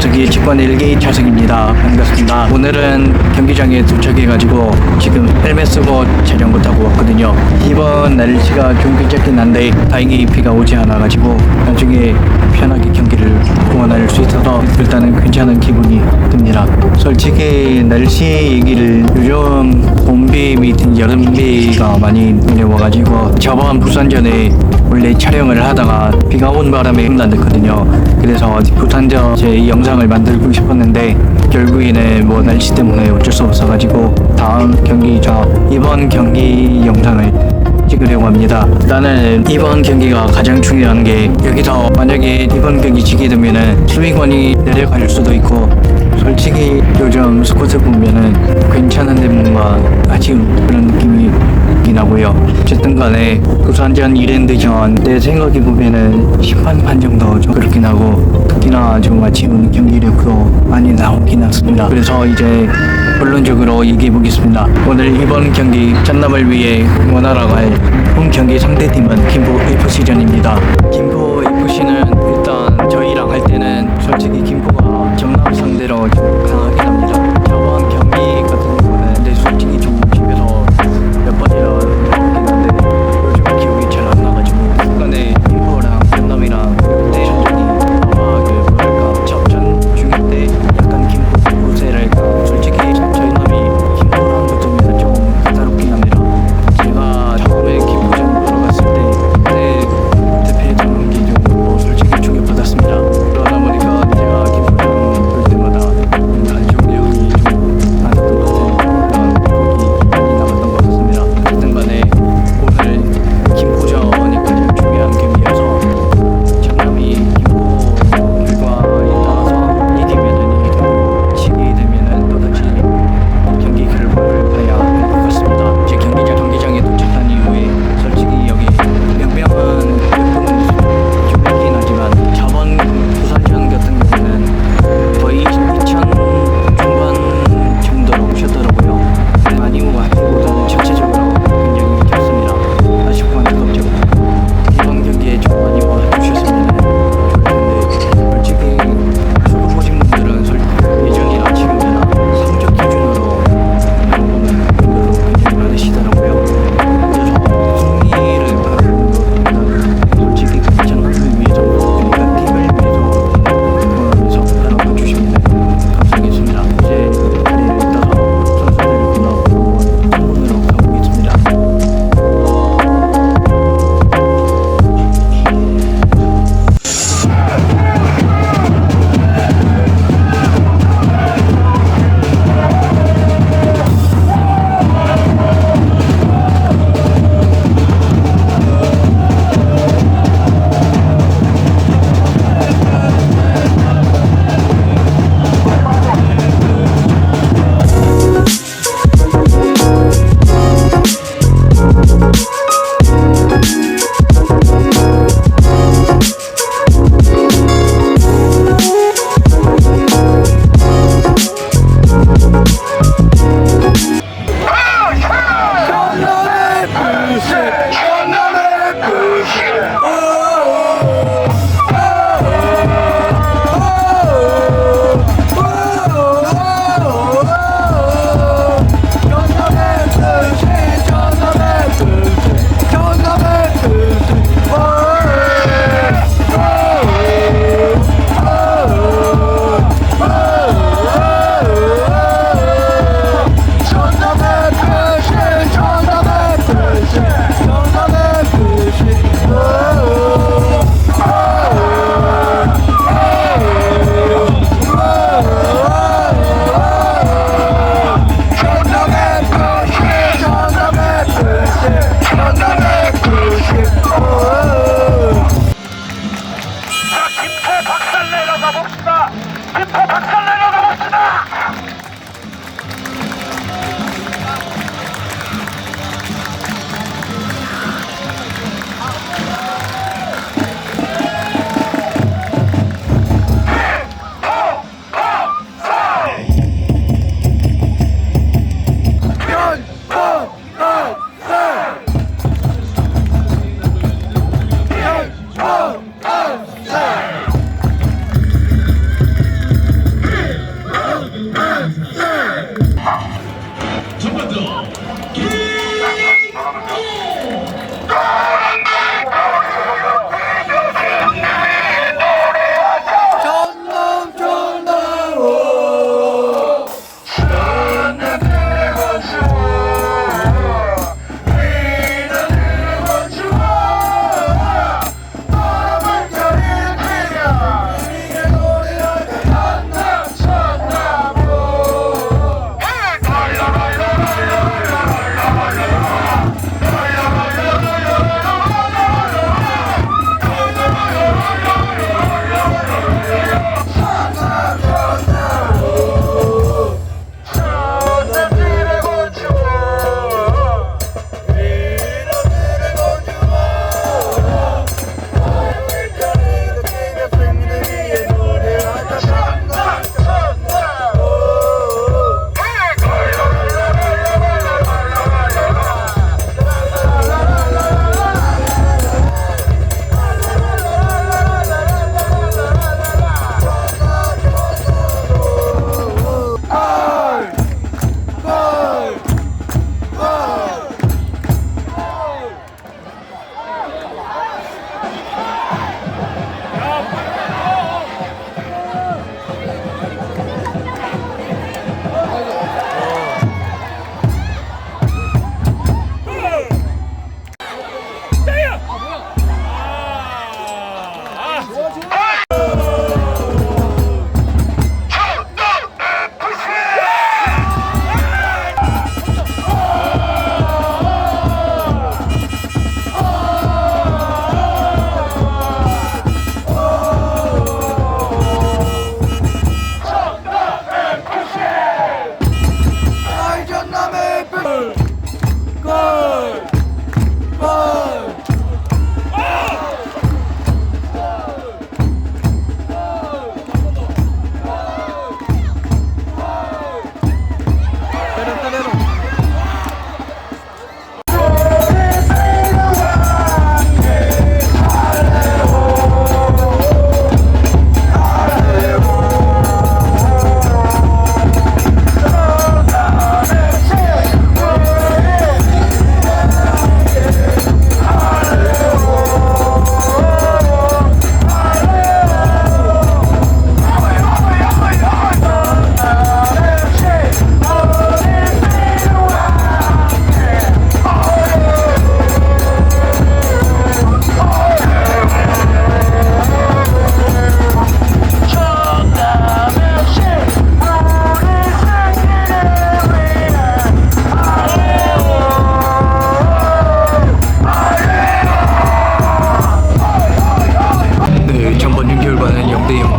차석이 직관 1기 차석입니다. 반갑습니다. 오늘은 경기장에 도착해가지고 지금 헬멧 쓰고 자전거 타고 왔거든요. 이번 날씨가 좀 괜찮긴 한데 다행히 비가 오지 않아가지고 나중에 편하게 경기를 응원할 수 있어서 일단은 괜찮은 기분이 듭니다. 솔직히 날씨 얘기를 요즘 봄비 및 여름비가 많이 내려와가지고 저번 부산전에 원래 촬영을 하다가 비가 온 바람에 흠난댔거든요. 그래서 부탄전 제 영상을 만들고 싶었는데 결국에는 뭐 날씨 때문에 어쩔 수 없어가지고 다음 경기 저 이번 경기 영상을 찍으려고 합니다. 나는 이번 경기가 가장 중요한 게 여기서 만약에 이번 경기 지게 되면은 수위권이 내려갈 수도 있고 솔직히 요즘 스쿼트 보면은 괜찮은데 뭔가 아쉬운 그런 느낌이 하고요. 어쨌든 간에 부산전 이랜드 전 내 생각해 보면은 심판 판 정도 좀 그렇긴 하고 특히나 좀 아쉬운 경기력도 많이 나오긴 했습니다. 그래서 이제 본론적으로 얘기해 보겠습니다. 오늘 이번 경기 짠남을 위해 응원하러 갈 홈 경기 상대팀은 김포 FC전입니다. 김포 FC는 일단 저희랑 할 때는 솔직히 김포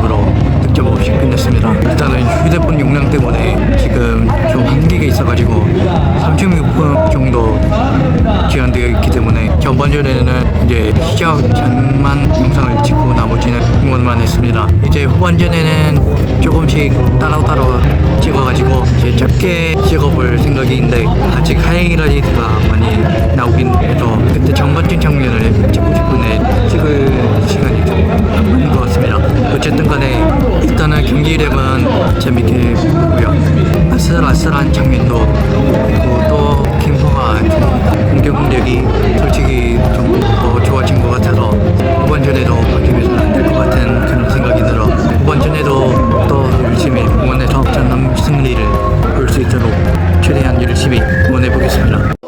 2대 0으로 득점 없이 끝냈습니다. 일단은 휴대폰 용량 때문에 좀 네. 한계가 있어가지고 36분 정도 제한되어 있기 때문에 전반전에는 이제 시작전만 영상을 찍고 나머지는 응원만 했습니다. 이제 후반전에는 조금씩 따로따로 찍어가지고 이제 짧게 찍어볼 생각인데 아직 하이라이트가 많이 나오긴 해도 그때 전반전 장면을 찍고 싶은데 찍을 시간이 좀 남는 것 같습니다. 어쨌든 간에 일단은 경기 이름은 재밌게 아슬아슬한 장면도 있고 또 김포가 공격력이 솔직히 좀 더 좋아진 것 같아서 이번 전에도 바뀌면 안될 것 같은 그런 생각이 들어 이번 전에도 또 열심히 응원해서 전남 승리를 볼 수 있도록 최대한 열심히 응원해 보겠습니다.